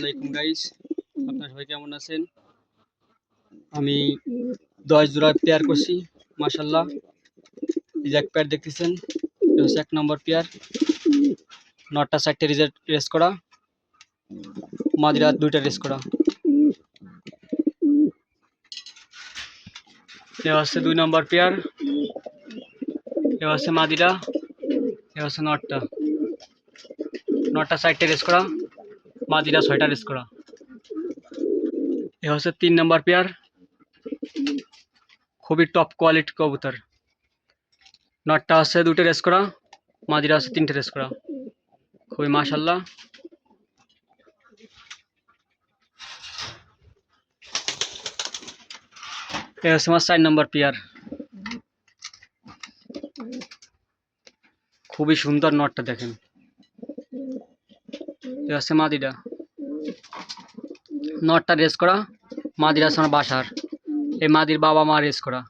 আলাইকুম গাইস আপনারা সবাই কেমন আছেন? আমি দশ জোড়া পেয়ার করছি মাশাল্লাহ এই যে এক পেয়ার দেখতেছেন এক নম্বর পেয়ার নটা চারটে রিজার্ট রেস করা, মাদিরা দুইটা রেস করা। এ হচ্ছে দুই নম্বর পেয়ার এ হচ্ছে মাদিরা, এ হচ্ছে নটটা। নটা চারটে রেস করা। মাদিরা ছয়টা রেস করা। এ হচ্ছে তিন নম্বর পেয়ার। খুবই টপ কোয়ালিটি কবুতর। নটটা হচ্ছে দুটো রেস করা, মাদিরা হচ্ছে তিনটে রেস করা। খুবই মাশাল্লাহ। এ হচ্ছে আমার চার নম্বর পেয়ার। খুবই সুন্দর নটটা দেখেন। এ হচ্ছে মাদিরা। নটটা রেস করা, মাদিরা আমার বাসার। এই মাদির বাবা মা রেস করা।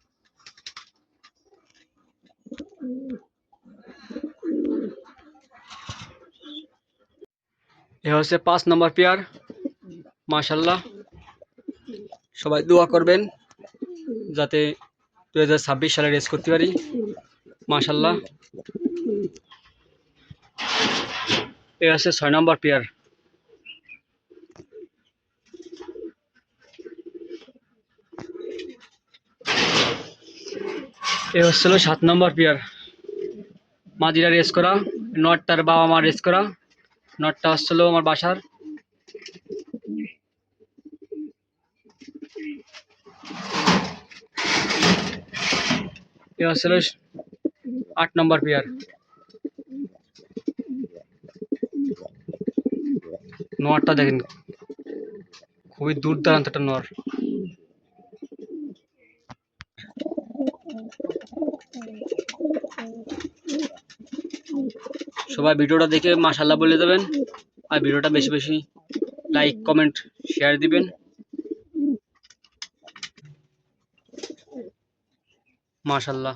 এ হচ্ছে পাঁচ নম্বর পেয়ার। মাশাল্লাহ। সবাই দোয়া করবেন, যাতে দু হাজার ছাব্বিশ সালে রেস করতে পারি। মাশাল্লাহ। এ হচ্ছে ছয় নম্বর পেয়ার। এ হচ্ছিল সাত নম্বর পেয়ার। মাদিরা রেস করা, নটটার বাবা মা রেস করা, নটটা হচ্ছিল আমার বাসার। এ হচ্ছিল আট নম্বর পেয়ার। নরটা দেখেন। খুবই দুর্দান্ত একটা নর। সবাই ভিডিওটা দেখে মাশাল্লাহ বলে দেবেন। আর ভিডিওটা বেশি বেশি লাইক কমেন্ট শেয়ার দিবেন। মাশাল্লাহ